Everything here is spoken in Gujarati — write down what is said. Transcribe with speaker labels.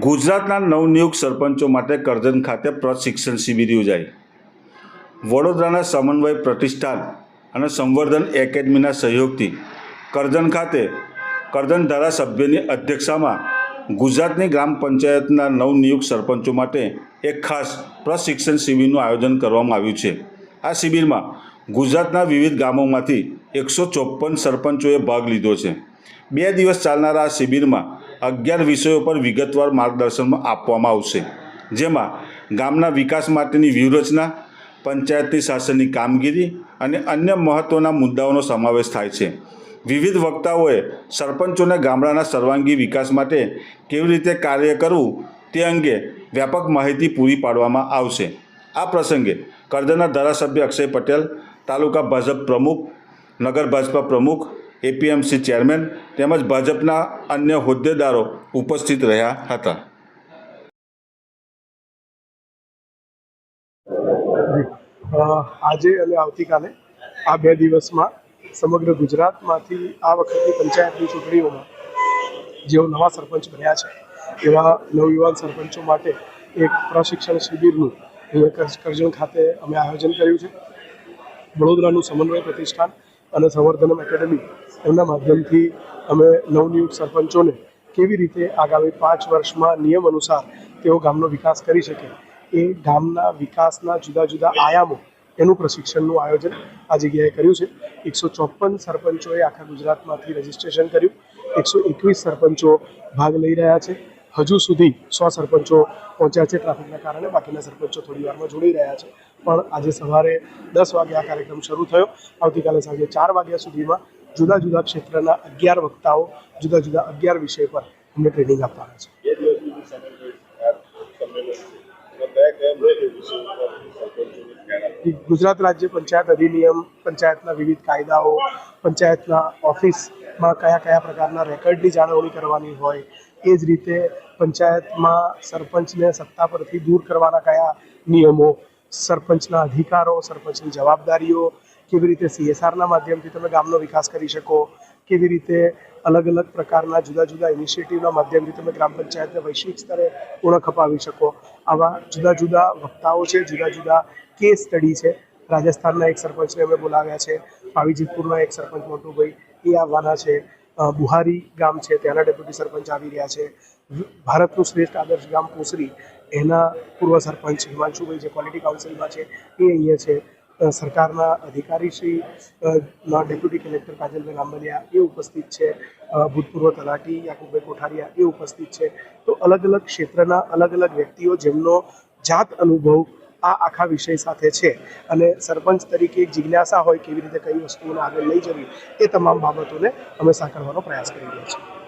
Speaker 1: ગુજરાતના નવનિયુક્ત સરપંચો માટે કરજણ ખાતે પ્રશિક્ષણ શિબિર યોજાઈ. વડોદરાના સમન્વય પ્રતિષ્ઠાન અને સંવર્ધન એકેડમીના સહયોગથી કરજણ ખાતે કરજણ ધારાસભ્યની અધ્યક્ષતામાં ગુજરાતની ગ્રામ પંચાયતના નવનિયુક્ત સરપંચો માટે એક ખાસ પ્રશિક્ષણ શિબિરનું આયોજન કરવામાં આવ્યું છે. આ શિબિરમાં ગુજરાતના વિવિધ ગામોમાંથી એકસો ચોપન સરપંચોએ ભાગ લીધો છે. બે દિવસ ચાલનારા આ શિબિરમાં અગિયાર વિષયો પર વિગતવાર માર્ગદર્શન આપવામાં આવશે. જેમાં ગામના વિકાસ માટેની વ્યૂહરચના પંચાયતી શાસનની કામગીરી અને અન્ય મહત્ત્વના મુદ્દાઓનો સમાવેશ થાય છે. વિવિધ વક્તાઓએ સરપંચોને ગામડાના સર્વાંગી વિકાસ માટે કેવી રીતે કાર્ય કરવું તે અંગે વ્યાપક માહિતી પૂરી પાડવામાં આવશે. આ પ્રસંગે કરજણના ધારાસભ્ય અક્ષય પટેલ, તાલુકા ભાજપ પ્રમુખ, નગર ભાજપા પ્રમુખ એપીએમસી ચેરમેન તેમજ ભાજપના અન્ય હોદ્દેદારો ઉપસ્થિત રહ્યા હતા.
Speaker 2: આજે અને આવતીકાલે આ બે દિવસમાં સમગ્ર ગુજરાતમાંથી આ વખતની પંચાયતની ચૂંટણીઓમાં જેઓ નવા સરપંચ બન્યા છે, એવા નવયુવાન સરપંચો માટે એક પ્રશિક્ષણ શિબિરનું કરજણ ખાતે અમે આયોજન કર્યું છે. વડોદરાનું સમન્વય પ્રતિષ્ઠાન અને સંવર્ધનમ એકેડમી, એમના માધ્યમથી અમે નવનિયુક્ત સરપંચોને કેવી રીતે આગામી પાંચ વર્ષમાં નિયમ અનુસાર તેઓ ગામનો વિકાસ કરી શકે, એ ગામના વિકાસના જુદા જુદા આયામો એનું પ્રશિક્ષણનું આયોજન આ જગ્યાએ કર્યું છે. એકસો ચોપન સરપંચોએ આખા ગુજરાતમાંથી રજીસ્ટ્રેશન કર્યું, એકસો એકવીસ સરપંચો ભાગ લઈ રહ્યા છે. હજુ સુધી સો સરપંચો પહોંચ્યા છે ટ્રાફિકના કારણે. બાકીના સરપંચો થોડી વારમાં જોડાઈ રહ્યા છે. પણ આજે સવારે દસ વાગે આ કાર્યક્રમ શરૂ થયો. આવતીકાલે સાંજે ચાર વાગ્યા સુધીમાં જુદા જુદા ક્ષેત્રના અગિયાર વક્તાઓ જુદા જુદા અગિયાર વિષય પર અમને ટ્રેનિંગ આપવાના છે. ગુજરાત રાજ્ય પંચાયત અધિનિયમ પંચાયતના વિવિધ કાયદાઓ પંચાયતના ઓફિસમાં કયા કયા પ્રકારના રેકર્ડની જાળવણી કરવાની હોય, એ જ રીતે પંચાયતમાં સરપંચને સત્તા પરથી દૂર કરવાના કયા નિયમો, સરપંચના અધિકારો, સરપંચની જવાબદારીઓ, કેવી રીતે સીએસઆરના માધ્યમથી તમે ગામનો વિકાસ કરી શકો, કેવી રીતે અલગ અલગ પ્રકારના જુદા જુદા ઇનિશિયેટિવના માધ્યમથી તમે ગ્રામ પંચાયતને વૈશ્વિક સ્તરે ઓળખ અપાવી શકો. આવા જુદા જુદા વક્તાઓ છે, જુદા જુદા કેસ સ્ટડી છે. રાજસ્થાનના એક સરપંચને અમે બોલાવ્યા છે, પાવીજીતપુરના એક સરપંચ મોટુભાઈ એ આવવાના છે. બુહારી ગામ છે, ત્યાંના ડેપ્યુટી સરપંચ આવી રહ્યા છે. ભારતનું શ્રેષ્ઠ આદર્શ ગામ કોસરી, એના પૂર્વ સરપંચ હિમાંશુભાઈ જે ક્વોલિટી કાઉન્સિલમાં છે, એ અહીંયા છે. સરકારના અધિકારી શ્રી ડેપ્યુટી કલેક્ટર કાજલભાઈ રામબલિયા એ ઉપસ્થિત છે. ભૂતપૂર્વ તલાટી યાકુબભાઈ કોઠારિયા એ ઉપસ્થિત છે. તો અલગ અલગ ક્ષેત્રના અલગ અલગ વ્યક્તિઓ જેમનો જાત અનુભવ આ આખા વિષય સાથે છે. અને સરપંચ તરીકે એક જિજ્ઞાસા હોય કેવી રીતે કઈ વસ્તુઓને આગળ લઈ જવી, એ તમામ બાબતોને અમે સાંકળવાનો પ્રયાસ કરી રહ્યા છીએ.